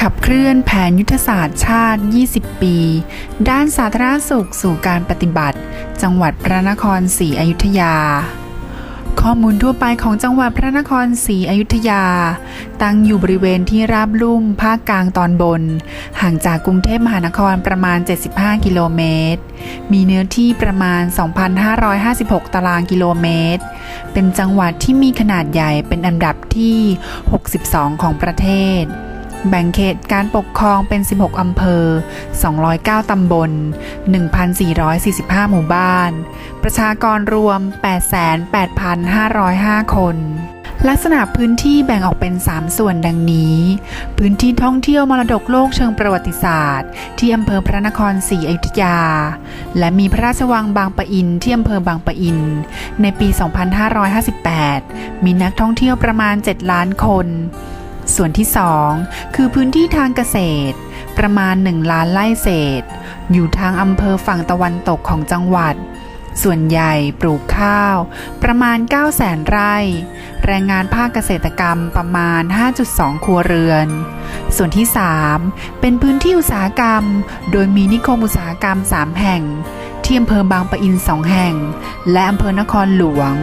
ขับเคลื่อนแผนยุทธศาสตร์ชาติ 20 ปี ด้านสาธารณสุขสู่การปฏิบัติ จังหวัดพระนครศรีอยุธยา ข้อมูลทั่วไปของจังหวัดพระนครศรีอยุธยา ตั้งอยู่บริเวณที่ราบลุ่มภาคกลางตอนบน ห่างจากกรุงเทพมหานครประมาณ 75 กิโลเมตร มีเนื้อที่ประมาณ 2,556 ตารางกิโลเมตร เป็นจังหวัดที่มีขนาดใหญ่เป็นอันดับที่ 62 ของประเทศ แบ่งเขตการปกครองเป็น 16 อำเภอ 209 ตำบล 1,445 หมู่บ้าน ประชากรรวม 88,505 คน ลักษณะพื้นที่แบ่งออกเป็น 3 ส่วนดังนี้ พื้นที่ท่องเที่ยวมรดกโลกเชิงประวัติศาสตร์ ที่อำเภอพระนครศรีอยุธยา และมีพระราชวังบางปะอินที่อำเภอบางปะอิน ในปี 2558 มีนักท่องเที่ยวประมาณ 7 ล้านคน ส่วนที่ 2 คือพื้นที่ทางเกษตร ประมาณ 1 ล้านไร่เศษ อยู่ทางอำเภอฝั่งตะวันตกของจังหวัด ส่วนใหญ่ปลูกข้าว ประมาณ 9 0 0 0 0 0 ไร่ แรงงานภาคเกษตรกรรมประมาณ 5.2 ครัวเรือน ส่วนที่ 3 เป็นพื้นที่อุตสาหกรรม โดยมีนิคมอุตสาหกรรม 3 แห่ง ที่อำเภอบางปะอิน2แห่ง และอำเภอนครหลวง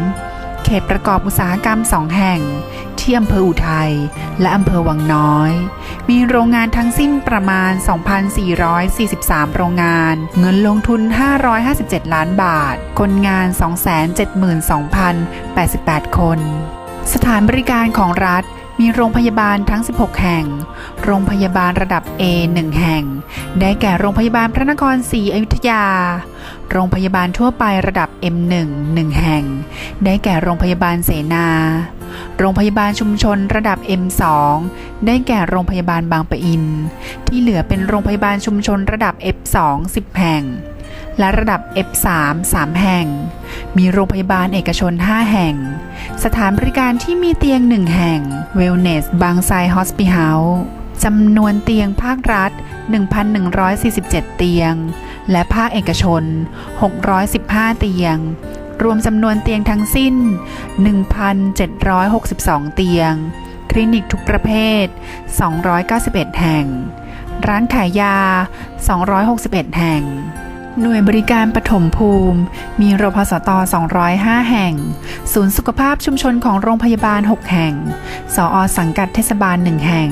เขตประกอบอุตสาหกรรม2แห่ง ที่อำเภออุทัยและอำเภอวังน้อย มีโรงงานทั้งสิ้นประมาณ 2,443 โรงงาน เงินลงทุน 557 ล้านบาท คนงาน 272,088 คน สถานบริการของรัฐมีโรงพยาบาลทั้ง 16 แห่ง โรงพยาบาลระดับ A 1 แห่ง ได้แก่โรงพยาบาลพระนครศรีอยุธยา โรงพยาบาลทั่วไประดับ M1 1แห่ง ได้แก่โรงพยาบาลเสนา โรงพยาบาลชุมชนระดับ M2 ได้แก่โรงพยาบาลบางปะอิน ที่เหลือเป็นโรงพยาบาลชุมชนระดับ F2 10 แห่ง และระดับ F3 3 แห่ง มีโรงพยาบาลเอกชน 5 แห่ง สถานบริการที่มีเตียง 1 แห่ง Wellness บางไทร Hospital จำนวนเตียงภาครัฐ 1,147 เตียง และภาคเอกชน 615 เตียง รวมจำนวนเตียงทั้งสิ้น 1,762 เตียง คลินิกทุกประเภท 291 แห่ง ร้านขายยา 261 แห่ง หน่วยบริการปฐมภูมิ มีรพสต205 แห่ง ศูนย์สุขภาพชุมชนของโรงพยาบาล 6 แห่งสออสังกัดเทศบาล 1 แห่ง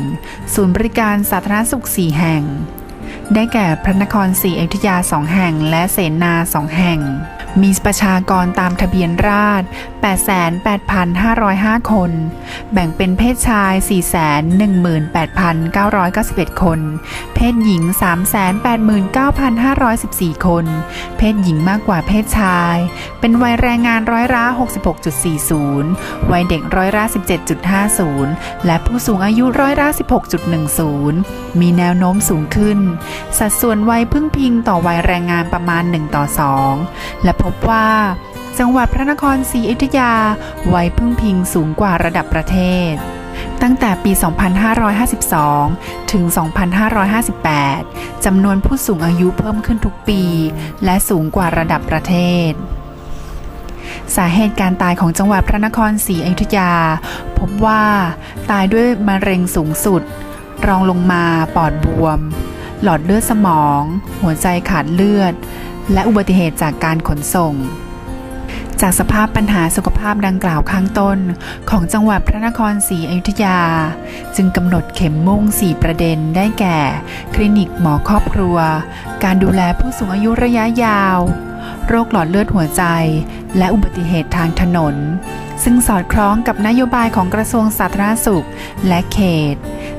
ศูนย์บริการสาธารณสุข 4 แห่งได้แก่พระนครศรีอยุธยา2แห่งและเสนา2แห่ง มีประชากรตามทะเบียนราษฎร88,505 คน แบ่งเป็นเพศชาย 418,991 คน เพศหญิง 389,514 คน เพศหญิงมากกว่าเพศชาย เป็นวัยแรงงานร้อยละ66.40 วัยเด็กร้อยละ17.50 และผู้สูงอายุร้อยละ16.10 มีแนวโน้มสูงขึ้น สัดส่วนวัยพึ่งพิงต่อวัยแรงงานประมาณ 1 ต่อ 2 และพบว่า จังหวัดพระนครศรีอยุธยา ไวัยพึ่งพิงสูงกว่าระดับประเทศ ตั้งแต่ปี 2552 ถึง 2558 จำนวนผู้สูงอายุเพิ่มขึ้นทุกปี และสูงกว่าระดับประเทศสาเหตุการตายของจังหวัดพระนครศรีอยุธยา พบว่าตายด้วยมะเร็งสูงสุด รองลงมาปอดบวม หลอดเลือดสมอง หัวใจขาดเลือด และอุบัติเหตุจากการขนส่ง จากสภาพปัญหาสุขภาพดังกล่าวข้างต้น ของจังหวัดพระนครศรีอยุธยา จึงกำหนดเข็มมุ่ง 4 ประเด็นได้แก่ คลินิกหมอครอบครัว การดูแลผู้สูงอายุระยะยาว โรคหลอดเลือดหัวใจ และอุบัติเหตุทางถนน ซึ่งสอดคล้องกับนโยบายของกระทรวงสาธารณสุข และเขต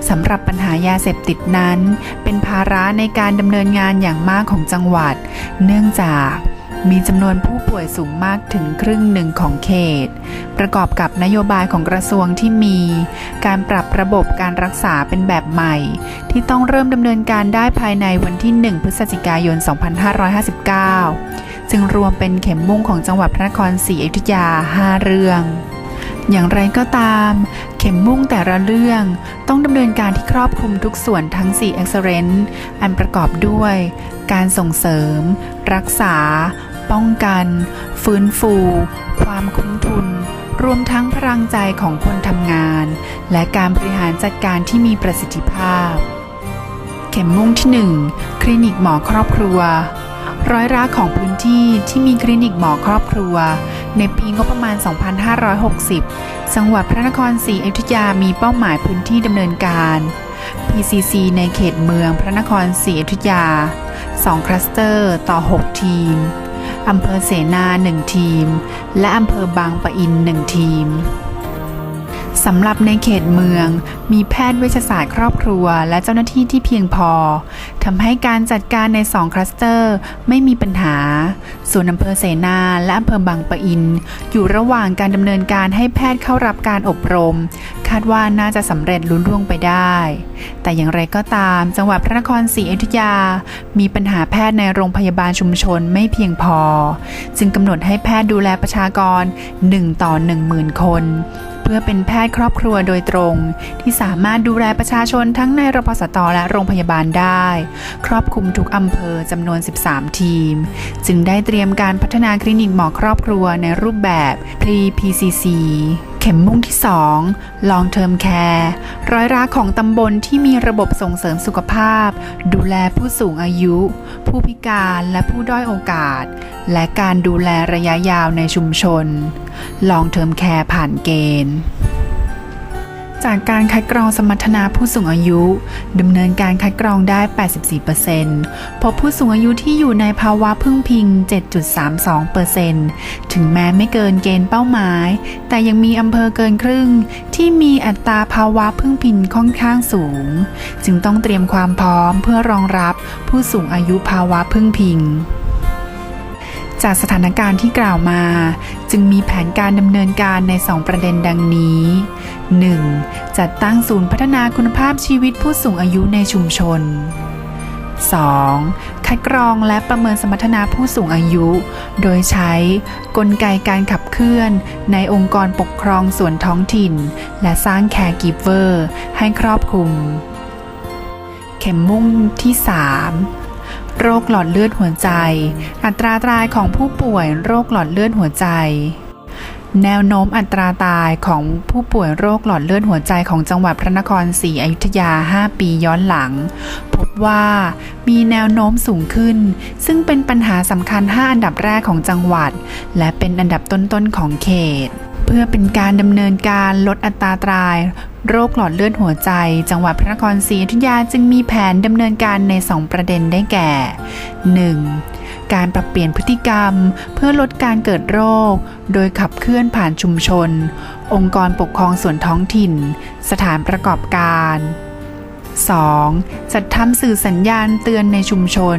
สำหรับปัญหายาเสพติดนั้น เป็นภาระในการดำเนินงานอย่างมากของจังหวัด เนื่องจาก มีจำนวนผู้ป่วยสูงมากถึงครึ่งหนึ่งของเขต ประกอบกับนโยบายของกระทรวงที่มี การปรับระบบการรักษาเป็นแบบใหม่ ที่ต้องเริ่มดำเนินการได้ภายในวันที่ 1 พฤศจิกายน 2559 จึงรวมเป็นเข็มมุ่งของจังหวัดพระนครศรีอยุธยา 5 เรื่องอย่างไรก็ตาม เข็มมุ่งแต่ละเรื่องต้องดำเนินการที่ครอบคลุมทุกส่วนทั้ง 4 excellence อันประกอบด้วย การส่งเสริม รักษา ป้องกัน ฟื้นฟู ความคุ้มทุน รวมทั้งพลังใจของคนทำงาน และการบริหารจัดการที่มีประสิทธิภาพ เข็มมุ่งที่ 1 คลินิกหมอครอบครัว ร้อยละของพื้นที่ที่มีคลินิกหมอครอบครัว ในปีงบประมาณ 2560 จังหวัดพระนครศรีอยุธยามีเป้าหมายพื้นที่ดำเนินการ PCC ในเขตเมืองพระนครศรีอยุธยา 2 คลัสเตอร์ต่อ 6 ทีม อำเภอเสนา1ทีม และอำเภอบางปะอิน1ทีม สำหรับในเขตเมือง มีแพทย์เวชศาสตร์ครอบครัว และเจ้าหน้าที่ที่เพียงพอทำให้การจัดการใน2คลัสเตอร์ไม่มีปัญหา ส่วนอำเภอเสนาและอำเภอบางปะอิน อยู่ระหว่างการดำเนินการให้แพทย์เข้ารับการอบรม คาดว่าน่าจะสำเร็จลุล่วงไปได้ แต่อย่างไรก็ตาม จังหวัดพระนครศรีอยุธยา มีปัญหาแพทย์ในโรงพยาบาลชุมชนไม่เพียงพอ จึงกำหนดให้แพทย์ดูแลประชากร 1 ต่อ 10,000 คน เพื่อเป็นแพทย์ครอบครัวโดยตรง ที่สามารถดูแลประชาชนทั้งในรพสตและโรงพยาบาลได้ ครอบคลุมทุกอำเภอจำนวน 13 ทีม จึงได้เตรียมการพัฒนาคลินิกหมอครอบครัวในรูปแบบ Pre-PCC เข็มมุ่งที่ 2 Long Term Care ร้อยละของตำบลที่มีระบบส่งเสริมสุขภาพ ดูแลผู้สูงอายุ ผู้พิการและผู้ด้อยโอกาส และการดูแลระยะยาวในชุมชน Long Term Care ผ่านเกณฑ์ จากการคัดกรองสมรรถนะผู้สูงอายุดำเนินการคัดกรองได้ 84%พบผู้สูงอายุที่อยู่ในภาวะพึ่งพิง 7.32%ถึงแม้ไม่เกินเกณฑ์เป้าหมาย แต่ยังมีอำเภอเกินครึ่ง ที่มีอัตราภาวะพึ่งพิงค่อนข้างสูง จึงต้องเตรียมความพร้อมเพื่อรองรับผู้สูงอายุภาวะพึ่งพิง จากสถานการณ์ที่กล่าวมา จึงมีแผนการดำเนินการใน 2 ประเด็นดังนี้ 1. จัดตั้งศูนย์พัฒนาคุณภาพชีวิตผู้สูงอายุในชุมชน 2. คัดกรองและประเมินสมรรถนะผู้สูงอายุ โดยใช้กลไกการขับเคลื่อน ในองค์กรปกครองส่วนท้องถิ่น และสร้างแคร์กิฟเวอร์ให้ครอบคลุม เข็มมุ่งที่ 3 โรคหลอดเลือดหัวใจ อัตราตายของผู้ป่วยโรคหลอดเลือดหัวใจ แนวโน้มอัตราตายของผู้ป่วยโรคหลอดเลือดหัวใจของจังหวัดพระนครศรีอยุธยา 5 ปีย้อนหลัง พบว่ามีแนวโน้มสูงขึ้น ซึ่งเป็นปัญหาสำคัญ 5 อันดับแรกของจังหวัด และเป็นอันดับต้นๆของเขต พื่อเป็นการดำเนินการลดอัตราตาย โรคหลอดเลือดหัวใจ จังหวัดพระนครศรีอยุธยาจึงมีแผนดำเนินการใน 2 ประเด็นได้แก่ 1. การปรับเปลี่ยนพฤติกรรม เพื่อลดการเกิดโรค โดยขับเคลื่อนผ่านชุมชน องค์กรปกครองส่วนท้องถิ่น สถานประกอบการ 2. จัดทำสื่อสัญญาณเตือนในชุมชน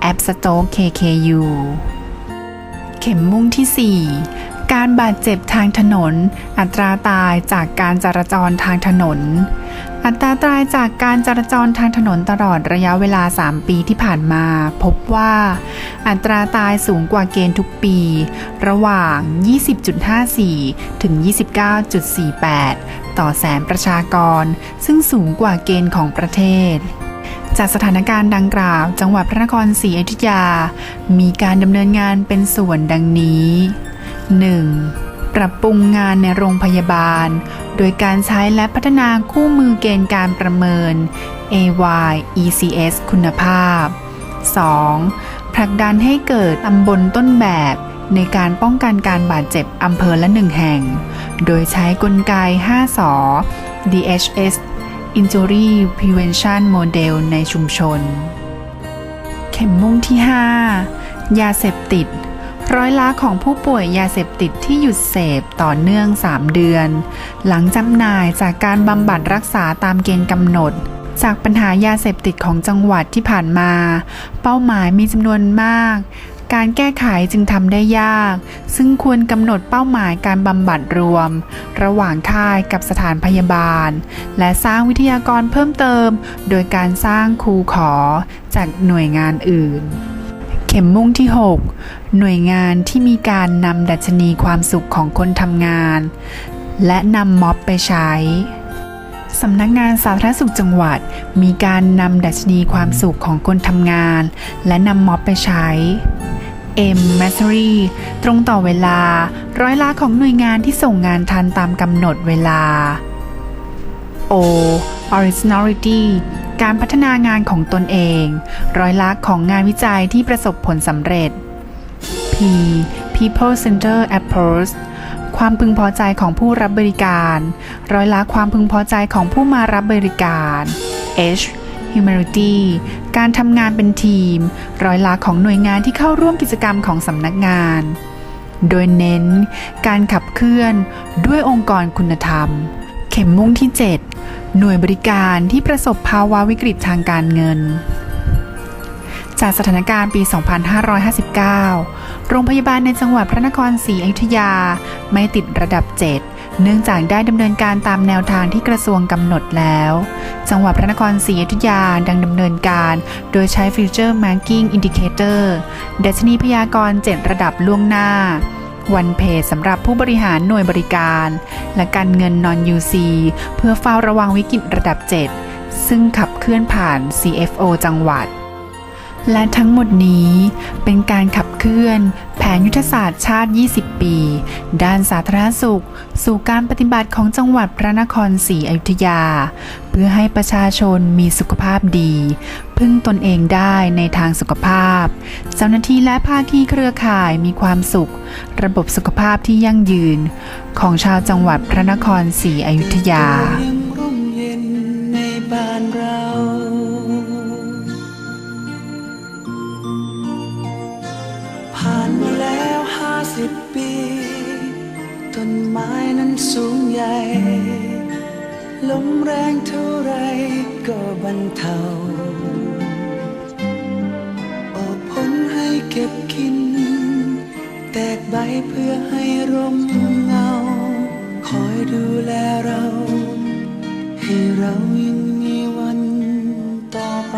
แอปสโต๊ก KKU เข็มมุ่งที่ 4 การบาดเจ็บทางถนน อัตราตายจากการจราจรทางถนน อัตราตายจากการจราจรทางถนนตลอดระยะเวลา 3 ปีที่ผ่านมา พบว่า อัตราตายสูงกว่าเกณฑ์ทุกปี ระหว่าง 20.54 ถึง 29.48 ต่อแสนประชากร ซึ่งสูงกว่าเกณฑ์ของประเทศจากสถานการณ์ดังกล่าว จังหวัดพระนครศรีอยุธยา มีการดำเนินงานเป็นส่วนดังนี้ 1. ปรับปรุงงานในโรงพยาบาล โดยการใช้และพัฒนาคู่มือเกณฑ์การประเมิน AY ECS คุณภาพ 2. ผลักดันให้เกิดตำบลต้นแบบในการป้องกันการบาดเจ็บอำเภอละหนึ่งแห่ง โดยใช้กลไก 5สอ DHS Injury Prevention Model ในชุมชน เข็มมุ่งที่ 5 ยาเสพติด ร้อยละของผู้ป่วยยาเสพติดที่หยุดเสพต่อเนื่อง 3 เดือน หลังจำหน่ายจากการบำบัดรักษาตามเกณฑ์กำหนด จากปัญหายาเสพติดของจังหวัดที่ผ่านมา เป้าหมายมีจำนวนมาก การแก้ไขจึงทำได้ยาก ซึ่งควรกำหนดเป้าหมายการบำบัดรวม ระหว่างค่ายกับสถานพยาบาล และสร้างวิทยากรเพิ่มเติม โดยการสร้างครูขอจากหน่วยงานอื่น เข็มมุ่งที่ 6 หน่วยงานที่มีการนำดัชนีความสุขของคนทำงาน และนำม็อบไปใช้สำนักงานสาธารณสุขจังหวัด มีการนำดัชนีความสุขของคนทำงาน และนำม็อบไปใช้ M m a s t e r y ตรงต่อเวลา ร้อยละของหน่วยงานที่ส่งงานทันตามกำหนดเวลา O originality การพัฒนางานของตนเอง ร้อยละของงานวิจัยที่ประสบผลสำเร็จ P people center approach ความพึงพอใจของผู้รับบริการ ร้อยละความพึงพอใจของผู้มารับบริการ H humanity การทำงานเป็นทีม ร้อยละของหน่วยงานที่เข้าร่วมกิจกรรมของสำนักงาน โดยเน้น การขับเคลื่อนด้วยองค์กรคุณธรรม เข็มมุ่งที่ 7 หน่วยบริการที่ประสบภาวะวิกฤตทางการเงิน จากสถานการณ์ปี 2559 โรงพยาบาลในจังหวัดพระนครศรีอยุธยาไม่ติดระดับ 7 เนื่องจากได้ดำเนินการตามแนวทางที่กระทรวงกำหนดแล้ว จังหวัดพระนครศรีอยุธยาดังดำเนินการ โดยใช้ Future Marking Indicator ดัชนีพยากรณ์ 7 ระดับล่วงหน้า วันเพจสำหรับผู้บริหารหน่วยบริการ และการเงินนอน UC เพื่อเฝ้าระวังวิกฤตระดับ 7 ซึ่งขับเคลื่อนผ่าน CFO จังหวัด และทั้งหมดนี้เป็นการขับเคลื่อน แผนยุทธศาสตร์ชาติ 20 ปี ด้านสาธารณสุข สู่การปฏิบัติของจังหวัดพระนครศรีอยุธยา เพื่อให้ประชาชนมีสุขภาพดี พึ่งตนเองได้ในทางสุขภาพ เจ้าหน้าที่และภาคีเครือข่ายมีความสุข ระบบสุขภาพที่ยั่งยืน ของชาวจังหวัดพระนครศรีอยุธยา สูงใหญ่ ลมแรงเท่าไรก็บรรเทาออกผลให้เก็บกิน แตกใบเพื่อให้ร่มเงา คอยดูแลเรา ให้เรายังมีวันต่อไป